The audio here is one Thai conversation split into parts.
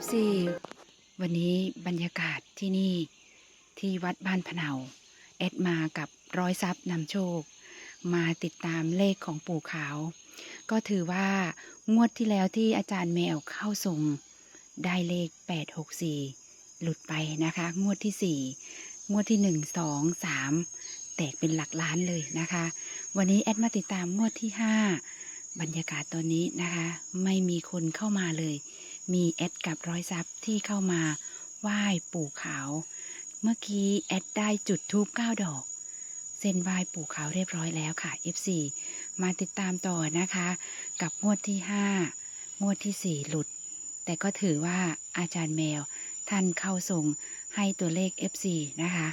FC วันนี้บรรยากาศที่นี่ที่วัดบ้านพะเนาแอดมากับร้อยทรัพย์นำโชค มาติดตามเลขของปู่ขาว ก็ถือว่างวดที่แล้วที่อาจารย์แมวเข้าทรงได้เลข 864 หลุดไปนะคะ งวดที่ 4 งวดที่ 1 2 3 แตกเป็นหลักล้านเลยนะคะ วันนี้แอดมาติดตามงวดที่ 5 บรรยากาศตอนนี้นะคะ ไม่มีคนเข้ามาเลย มีแอดกับร้อยซับที่เข้ามาไหว้ปู่ขาว เมื่อกี้แอดได้จุดทูบเก้าดอก เส้นไหว้ปู่ขาวเรียบร้อยแล้วค่ะ F4 มาติดตามต่อนะคะ กับงวดที่5งวดที่4หลุด แต่ก็ถือว่าอาจารย์แมวท่านเข้าทรงให้ตัวเลข F4 นะคะ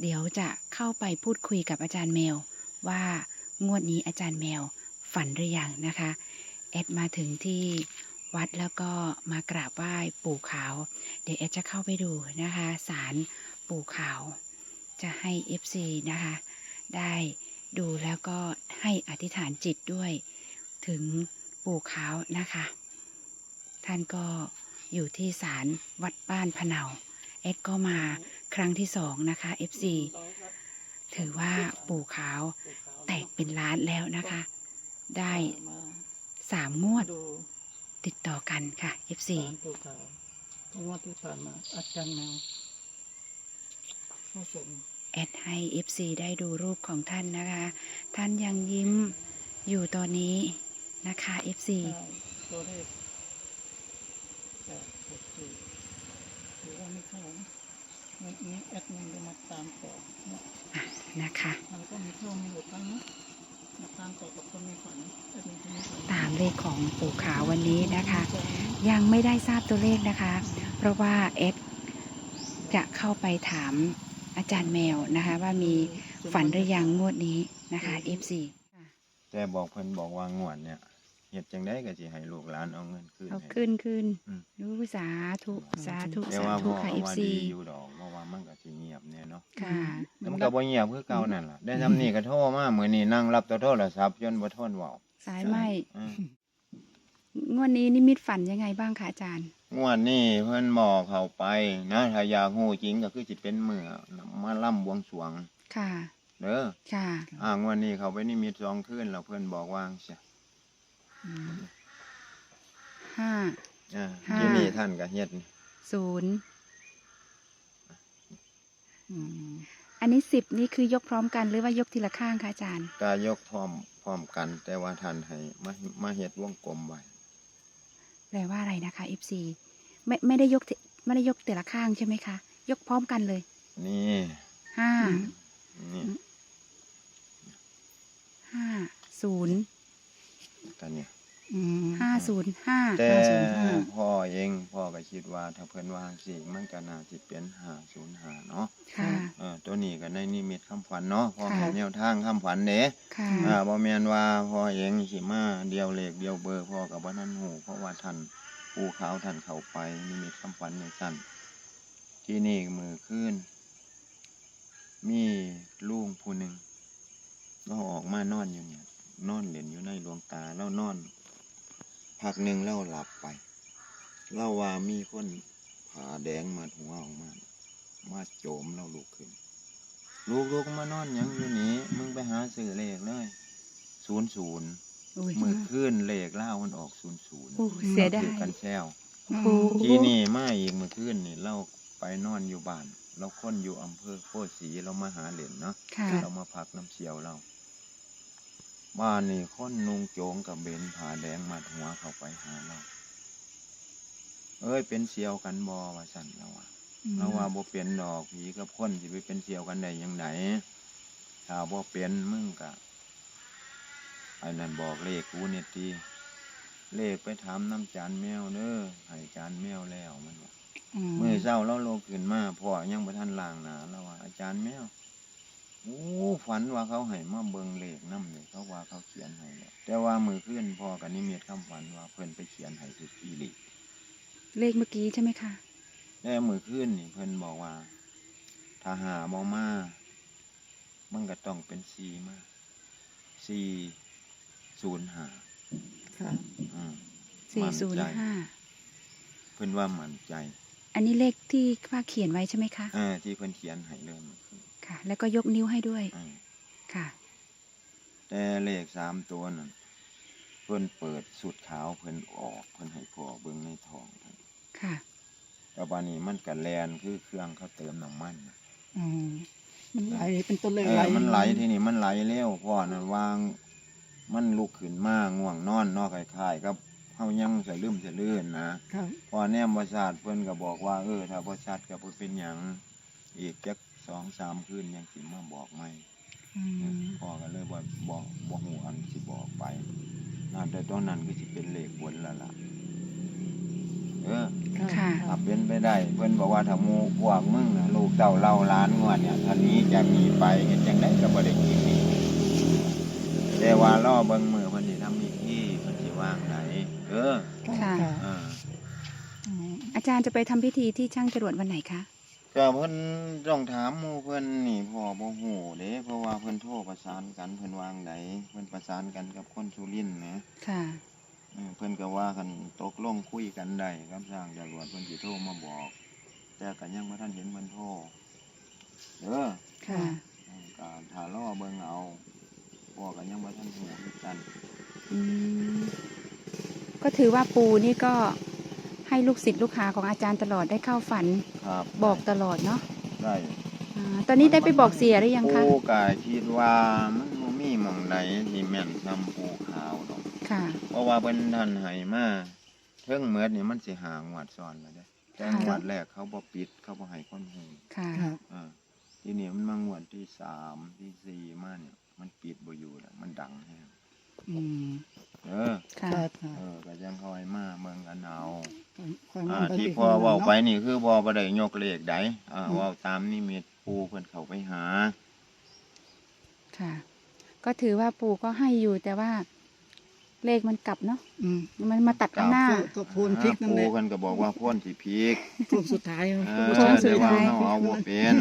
เดี๋ยวจะเข้าไปพูดคุยกับอาจารย์แมว ว่างวดนี้อาจารย์แมวฝันหรือยังนะคะ แอดมาถึงที่ วัดแล้วก็มากราบไหว้ปู่ขาว เดี๋ยวแอดจะเข้าไปดูนะคะศาลปู่ขาว จะให้ FC นะคะ ได้ดูแล้วก็ให้อธิษฐานจิตด้วย ถึงปู่ขาวนะคะ ท่านก็อยู่ที่ศาลวัดบ้านพะเนาแอดก็มาครั้งที่สองนะคะ FC ถือว่าปู่ขาวแตกเป็นล้านแล้วนะคะ ได้สามงวด ติดต่อกันค่ะ FC สารถูกขาวงวดที่ผ่านมาอาจารย์แมวเข้าส่งแอดให้ FC ได้ดูรูปของท่านนะคะ ท่านยังยิ้มอยู่ตอนนี้นะคะ FC ได้ตัวเลขแปดหกสี่ถือว่าไม่เข้านะวันนี้แอดมินจะมาตามต่อนะอะนะคะ มันก็มีเข้ามีหลุดบ้างนะมา ตามต่อกับคนมีฝันแอดมินคนมีฝันตามเลขของปู่ขาววันนี้นะคะ ยังไม่ได้ทราบตัวเลขนะคะ เพราะว่าเอดจะเข้าไปถามอาจารย์แมวนะคะ ว่ามีฝันหรือยังงวดนี้นะคะ FC แต่บอกเพิ่นบอกว่างวดเนี่ยเฮ็ดจังได้ก็สิให้ลูกหลานเอาเงินคืนเอาให้ ขึ้นขึ้นอืม รู้สาธุสาธุแต่สาว่าธุพ่อค่ะก็ว่า FC ดีอยู่ดอกเพราะ ว่ามันก็สิเงียบแน่เนาะค่ะแต่มันก็บ่เงียบคือเก่านั่นล่ะ ได้ทำนี่ก็โทรมามื้อนี้นั่งรับแต่โทรศัพท์จนบ่ทนเว้าสายไหมอืมงวดนี้นิมิตฝันยังไงบ้างคะอาจารย์ งวดนี้เพิ่นบอกเข้าไปนะถ้าอยากฮู้จริงก็คือสิเป็นมื้อมาล่ำบวงสรวง ค่ะ เด้อค่ะ อ่างวดนี้เขาไปนิมิตสองคืนแล้วเพิ่นบอกว่าจังซี่อืมห้าอ่าห้าที่นี่ท่านก็เฮ็ดนี่ศูนย์ อืมอันนี้สิบนี่คือยกพร้อมกันหรือว่ายกทีละข้างคะอาจารย์ก็ยกพร้อมพร้อมกัน แต่ว่าท่านให้มามาเฮ็ดวงกลมไว้แปลว่าอะไรนะคะ FC ไม่ไม่ได้ยกทีไม่ได้ยกแต่ละข้างใช่ไหมคะ ยกพร้อมกันเลย นี่ห้านี่ห้าศูนย์กันเนี่ย ห้าศูนย์ห้าแต่ห้าศูนย์ห้าพ่อเองพ่อก็คิดว่าถ้าเพิ่นวางสิมันก็น่าสิเป็น505เนาะค่ะเออตัวนี้ก็ในนิมิตคำฝันเนาะพ่อค่ะให้แนวทางคำฝันเด้ค่ะอ่าบ่แม่นว่าพ่อเองสิมาเดียวเลขเดียวเบอร์พ่อก็บ่ทันฮู้เพราะว่าท่านปู่ขาวท่านเข้าไปนิมิตคำฝันในสั่นที่นี่มือขึ้น มีลุงผู้หนึ่งเราออกมานอนอยู่เนี่ยนอนเล่นอยู่ในดวงตาแล้วนอน พักหนึ่งเราหลับไปเราว่ามีคนผ่าแดงมาหัวออกมา มาโจมเราลุกขึ้น ลูกลูกมานอนหยังอยู่นี่มึงไปหาซื้อเลขเลยศูนย์ศูนย์อุ้ยมือขึ้นเลขเล่ามันออกศูนย์ศูนย์โอ้เสียดายกันแซวโอ้โหที่นี่มาอีกมือขึ้นนี่เราไปนอนอยู่บ้าน เราคนอยู่อำเภอโคตรศรีเรามาหาเหรียญเนาะค่ะเรามาพักน้ำเชียวเรา บ้านนี่คนนุงโจงกับเบนผ่าแดงมาหัวเข้าไปหาเรา เอ้ยเป็นเชียวกันบอว่าสั่นเราว่าเราว่าบ่เป็นดอกผีกับคนสิไปเป็นเชียวกันได้ยังไงถ้าบ่เป็นมึงกะไอ้นั่นบอกเลขกูเนี่ยตีเลขไปถามน้ำจานแมวเด้อให้จานแมวแล้วมันว่ามเมื่อเช้าเราโลขึ้นมาพ่อยังบ่ทันล้างหน้าแล้วว่าอาจารย์แมวโอ้ ฝันว่าเขาให้มาเบิ่งเลขนำเลยเขาว่าเขาเขียนให้แล้วแต่ว่ามือขึ้นพ่อกับนิมิตคำฝันว่าเพิ่นไปเขียนให้คืออีหลีเลขเมื่อกี้ใช่ไหมคะแต่มือขึ้นนี่เพิ่นบอกว่าถ้าหาบ่มามันก็ต้องเป็นซีมาซีศูนย์หาค่ะอืมสี่ศูนย์ห้าพิ่นว่ามั่นใจ อันนี้เลขที่ป้าเขียนไว้ใช่ไหมคะเออที่เพิ่นเขียนให้เลยเมื่อคืน ค่ะ แล้วก็ยกนิ้วให้ด้วยเออค่ะ แต่เลขสามตัวนั่นเพิ่นเปิดสุดขาวเพิ่นออกเพิ่นให้พ่อเบิ่งในท้องเพิ่นค่ะแต่บัดนี้มันก็แลนคือเครื่องเขาเติมน้ำมันน่ะอืมมันไหลเป็นตัวเลขเอไหลอมันไหลทีนี้มันไหลเร็วพ่อนั่นวางมันลุกขึ้นมาง่วงนอนเนอกคล้ายๆกับเฮายังสะลืมสะลื่นนะครับพอแนมบ่ชาติเพิ่นก็บอกว่าเออถ้าบ่ชัดก็บ่เป็นหยังอีกจัก สองสามคืนยังสิมาบอกใหม่อืมพ่อก็เลยบ่บอกบ่ฮู้อันสิบอกไปนั่นแต่ตอนนั้นก็สิเป็นเลขบนแล้วล่ะเออครับค่ะถ้าเป็นไปได้ เพิ่นบอกว่าถ้าหมู่พวกมึงน่ะลูกเต้าเล่าล้านงวดเนี่ยท่านี้จากนี้ไปเฮ็ดจังไดก็บ่ได้กินนี่แต่ว่ารอเบิ่งมือเพิ่นสิทำพิธีเพิ่นสิวางไหนเออค่ะค่ะอ่าอืมอาจารย์จะไปทำพิธีที่ช่างจรวดวันไหนคะ ก็เพิ่นต้องถามหมู่เพิ่นนี่พ่อบ่ฮู้เด้เพราะว่าเพิ่นโทรประสานกันเพิ่นวางไหนเพิ่นประสานกันกับคนสุรินทร์นะค่ะ เออเพิ่นก็ว่ากันตกลงคุยกันได้กับสร้างจรวดเพิ่นสิโทรมาบอก แต่ก็ยังบ่ทันเห็นเพิ่นโทรเด้อค่ะเออก็ถ้ารอเบิ่งเอาพ่อก็ยังบ่ทันฮู้คือกัน อืม ก็ถือว่าปูนี่ก็ ให้ลูกศิษย์ลูกหาของอาจารย์ตลอดได้เข้าฝันครับบอกตลอดเนาะได้อ่าตอนนี้ได้ไปบอกเสียหรือยังคะปู่ก็คิดว่ามันบ่มีหม่องใดที่แม่นนำปู่ขาวดอกค่ะ เพราะว่าเพิ่นท่านให้มาเทิงเมือดนี่มันสิหางวดซ้อนแล้วเด้แต่ค่ะ งวดแรกเขาบ่ปิดเขาบ่ให้คนฮู้ค่ะ ครับ อ่าทีนี้มันมางวดที่สามที่สี่มาเนี่ยมันปิดบ่อยู่แล้วมันดังแฮงอืมเอ ที่ปฏิพ่อบัติเว้าไปเนาะนี่คือบ่บ่ได้ยกเลขใดอ่าอืมเว้าตามนิมิตปู่เพิ่นเข้าไปหา ค่ะ ก็ถือว่าปูก็ให้อยู่แต่ว่า เลขมันกลับเนาะอืมมันมาตัดกันหน้า ก็ก็พูนพริกนั่นแหปู่ละเพิ่นก็บอกว่าพ่นสิพริกพูนสุดท้ายเอโค้องสุดแต่ว่าท้าย เฮาเอาบ่เป็น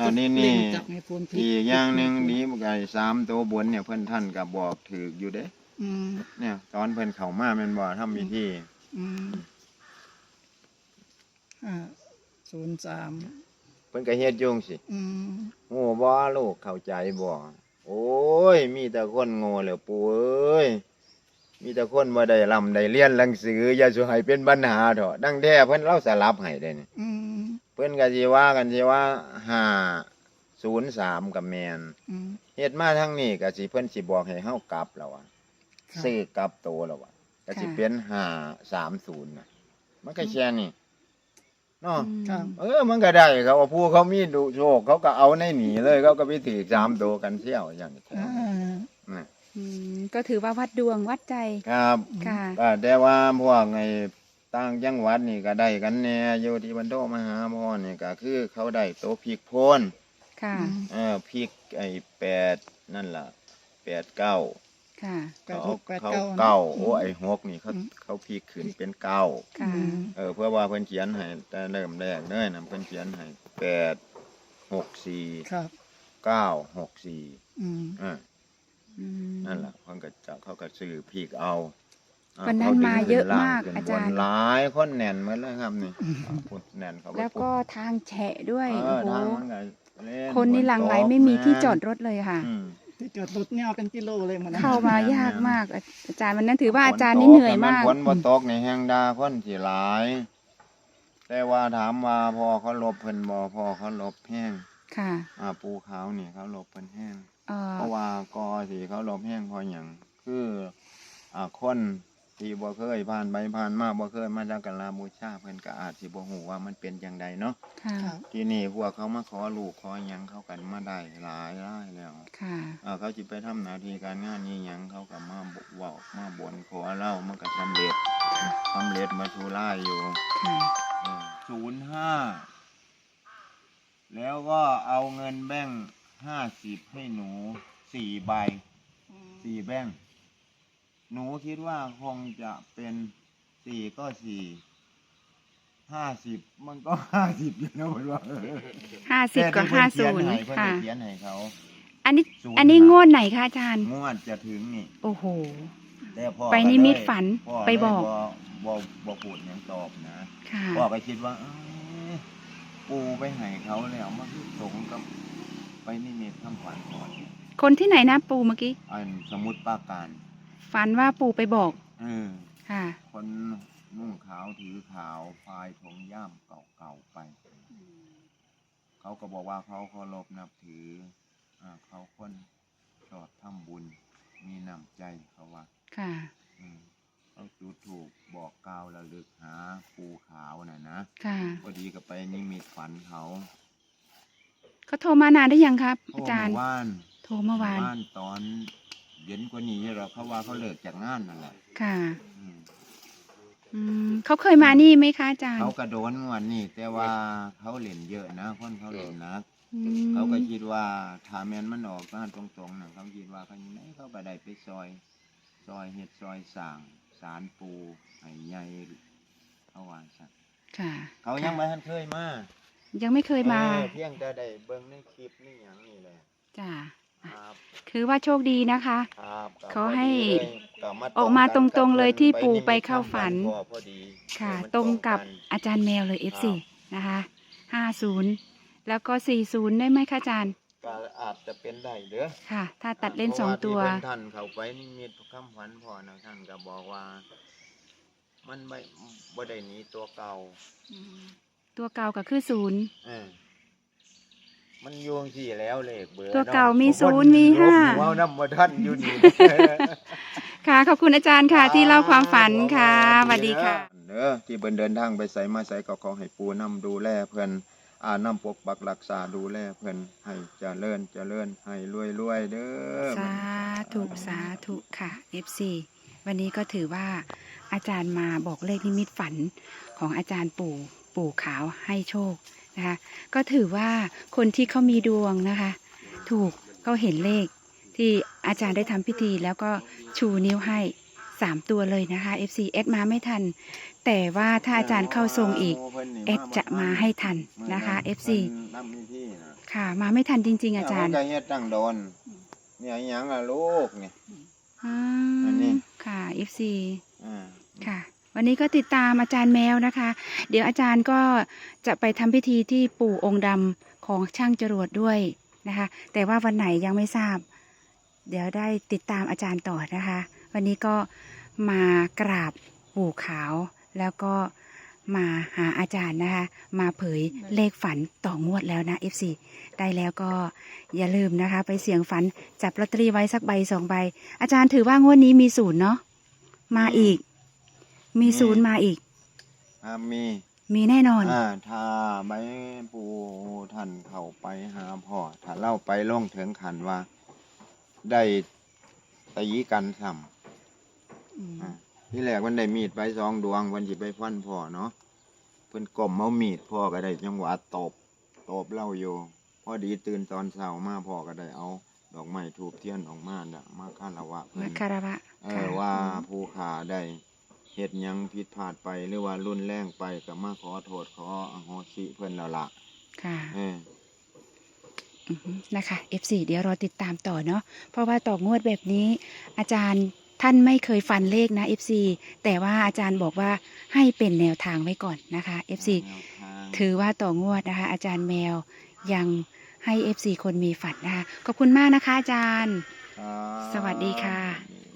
อันนี้นี่ จับให้พูนพริกอีกอย่างหนึ่งดีบไก่สามตัวบนเนี่ยเพิ่นท่านก็บอกถืออยู่เด้ อืมเนี่ย ตอนเพิ่นเข้ามาแม่นบ่ทำพิธีอืม อ่าศูนย์สามเพิ่นก็เฮ็ดอยุ่จั่งสิอืมโง่บ่ลูกเข้าใจบ่โอ้ย มีแต่คนโง่แล้วปู่เอ้ยมีแต่คนบ่ได้ร่ำได้เรียนหนังสืออย่าสิให้เป็นปัญหาเถอะดังแท้เพิ่นเล่าสลับให้ได้นี่ อืมเพิ่นก็สิว่ากันสิว่า503กับแม่นอืม เฮ็ดมาทางนี้ก็สิเพิ่นสิบอกให้เฮากลับแล้วอะครับซื้อกลับโตแล้วว่ะก็สิค่ะเป็นห้าสามศูนย์นะมันก็แค่นี้ เนาะครับเออมันก็ได้เขาว่าผู้เขามีดูโชคเขาก็เอาในหนีเลยเขาก็ไปถือสามตัวกันเที่ยวอย่างนี้อ่านะอืมก็ถือว่าวัดดวงวัดใจครับค่ะก็แต่ว่าพวกไอ้ต่างจังหวัดนี่ก็ได้กันแน่อยู่ที่บรรโทมาหาพ่อนี่ก็คือเขาได้โตวพริกโพนค่ะเออพริกไอ้แปดนั่นล่ะแปดเก้า ค่ะแปดเขาหกแปดเขาเก้าเก้านะโอ้ไอ้หกนี่เขาอืมเขาพริกขึ้นเป็นเก้าค่ะอืมเออเพื่อว่าเพิ่นเขียนให้แต่เริ่มแรกเลยนะเพิ่นเขียนให้แปดหกสี่ครับ เก้าหกสี่อืมอ่าอืม นั่นแหละเพิ่นก็จะเขาก็ซื้อพีกเอาอ่าวันนั้นขดึงมาเยอะขึ้นล่งมากขึ้นอาจารย์ บนหลายคนแน่นหมดเลยครับนี่อ่าพุ่นแน่นเขาไปแล้วก็ทางแฉะด้วยเอโอ้อโหทางมันก็เล่คนนี่หลังไหลฝตกไม่มีที่จอดแรถเลยค่ะ อืม ที่จอดรถเนี่ยเอาเป็นกิโลเลยมันนะเข้ามายากมากอาจารย์วันนั้นถือว่าฝอาจารย์ตนี่เหนื่อยมากแต่นฝนบ่ตกในแห้งดาคนสิหลาย แต่ว่าถามว่าพอเขาลบเพิ่นบ่พอเขาลบแห้งค่ะ อ่าปูขาวนี่เขาลบเพิ่นแห้งเอ่อเพราะว่ากอสีเขาลบแห้งเพราะอย่างคือ อ่าคน ที่บ่เคยผ่านไปผ่านมาบ่เคยมาสักการะบูชาเพิ่นก็อาจสิบ่ฮู้ว่ามันเป็นจังใดเนาะค่ะครับทีนี้พวกเขามาขอลูกขอหยังเขากันมาได้หลายหลายแล้วค่ะอ่าเขาสิไปทำหน้าที่การงานนี้หยังเขาก็มาบเว้ามาบ่นขอเล่ามันก็สำเร็จสำเร็จมาชูล่ายอยู่ค่ะ ศูนย์ห้าแล้วก็เอาเงินแบ่งห้าสิบให้หนูสี่ใบสี่แบงค์ หนูคิดว่าคงจะเป็นสี่ก็สี่ห้าสิบมันก็ห้าสิบอยู่นะผมว่าห้าสิบกับห้าศูนย์เพิ่นค่ะเขียนให้เขาอันนี้ศูนย์อันนี้ห้างวดไหนคะอาจารย์งวดจะถึงนี่ โอ้โหแต่พ่อไปนิมิตฝันพ่ไปบอกเลยบ่บ่พูดหยังตอบนะค่ะพ่อก็คิดว่าเอ้ยปูไปให้เขาแล้วมาคือสงกับไปนิมิตคำฝันก่อนคนที่ไหนนะปู่เมื่อกี้อันสมุดปราการ ฝันว่าปู่ไปบอกเออค่ะ คนนุ่งขาวถือขาวพายธงย่ามเก่าๆไป เขาก็บอกว่าเขาเคารพนับถืออ่าเขาคนชอบทำบุญ มีน้ำใจเขาว่าค่ะ อืมเขาจุดถูกบอกกล่าวระลึกหาปูขาวน่ะนะค่ะพอดีก็ไปนิมิตฝันเขาเขาโทรมานานได้ยังครับโทรอาจารย์เมื่อวาน โทรเมื่อวาน บ้านตอน เย็นกว่านี้เราเขาว่าเขาเลิกจากงานนั่นแหละค่ะ อืมอืมเขาเคยมานี่ไหมคะอาจารย์เขากระโดนงวันนี้ แต่ว่าเขาเล่นเยอะนะคนเขาเล่นหนัก อืมเขาก็คิดว่าถ้าแมนมันออกมาตรงๆนะเขาคิดว่าเขาอยู่ไหนเขาก็ได้ไปซอย ซอยเฮ็ดซอยสร้างสารปูให้ใหญ่เขาว่าสัตว์ค่ะเขายังค่ะไม่ทันเคยมายังไม่เคยมาเออเพียงแต่ได้เบิ่งในคลิปนี่อย่างนี้แหละจ้าครั บคือว่าโชคดีนะคะ ครับก็เขาให้พอดีเลยก็มาออกมาตรงๆเลยที่ปู่นิมิตไปเข้าฝันพ่อพอดีค่ะเออมันตรงกับกันอาจารย์แมวเลย F4 นะคะห้าศูนย์แล้วก็สี่ศูนย์ได้ไหมคะอาจารย์ก็อาจจะเป็นได้เด้อค่ะ ถ้าตัดเล่นสองพราะาตัวที่เพิ่นท่านเขาไปนิมิตคำขวัญพ่อนะท่านก็บอกว่า มันไม่บ่ได้หนีตัวเก่า ตัวเก่าก็คือศูนย์เออ มันโยงที่แล้วเลขเบอร์ตัวเก่ามีะศูนย์มีห้าลบหัวน้ำมาท่านอยู่นี่ค่ะ ขอบคุณอาจารย์ค่ะ ที่เล่าความฝันค่ะสวัสดีค่ะเด้อที่เบิ่นเดินทางไปใส่มาใส่ก็ขอให้ปูนํดูแลเพิ่นอ่านำปกปักรักษาดูแลเพิ่นให้เจริญเจริญให้รวยๆเด้อสาธุสาธุค่ะ F4 วันนี้ก็ถือว่าอาจารย์มาบอกเลขนิมิตฝันของอาจารย์ปู่ปู่ขาวให้โชค นะคะก็ถือว่าคนที่เขามีดวงนะคะ ถูกเขาเห็นเลขที่อาจารย์ได้ทำพิธีแล้วก็ชูนิ้วให้สามตัวเลยนะคะ FC เอดมาไม่ทัน แต่ว่าถ้าอาจารย์เข้าทรงอีกเอดจะมาให้ทันนะคะ FC เพิ่นนำพิธีนะค่ะมาไม่ทันจริง ๆ อาจารย์เก็เฮ็ดตั้งโดนเนี่ยอิหยังล่ะลูกเนี่ยอือันนี้มค่ะ FC อ่าค่ะ วันนี้ก็ติดตามอาจารย์แมวนะคะ เดี๋ยวอาจารย์ก็จะไปทำพิธีที่ปู่องค์ดำของช่างจรวดด้วยนะคะ แต่ว่าวันไหนยังไม่ทราบ เดี๋ยวได้ติดตามอาจารย์ต่อนะคะ วันนี้ก็มากราบปู่ขาว แล้วก็มาหาอาจารย์นะคะ มาเผยเลขฝันต่องวดแล้วนะ FC ได้แล้วก็อย่าลืมนะคะ ไปเสี่ยงฝันจับลอตเตอรี่ไว้สักใบสองใบ อาจารย์ถือว่างวดนี้มีศูนย์เนาะมาอีก มีศูนย์มาอีก อ่ามี มีแน่นอน อ่าถ้าใบปูท่านเข้าไปหาพ่อถ้าเล่าไปลงถึงขันว่า ได้ตีกันซ้ำอ่าที่แรกมันได้มีดไปสองดวงวันจิไปฟันพ่อเนาะเพิ่นกลมเอามีดพ่อก็ได้จังหวะตบตบเล่าอยู่พอดีตื่นตอนเช้ามาพ่อก็ได้เอาดอกไม้ทูบเทียนออกมาน่ะมาคารวะเพิ่มานคารวะเอค่ะอว่าผู้ขาได้ เฮ็ดหยังผิดพลาดไปหรือว่ารุนแรงไปก็มาขอโทษขออโหสิเพิ่นแล้วล่ะค่ะเอออือฮึนะคะ F4 เดี๋ยวรอติดตามต่อเนาะเพราะว่าต่องวดแบบนี้ อาจารย์ท่านไม่เคยฟันเลขนะ FC แต่ว่าอาจารย์บอกว่าให้เป็นแนวทางไว้ก่อนนะคะ FC แนวทางถือว่าต่องวดนะคะ อาจารย์แมวยังให้ FC คนมีฝันนะคะ ขอบคุณมากนะคะอาจารย์ครับสวัสดีค่ะสวัสดี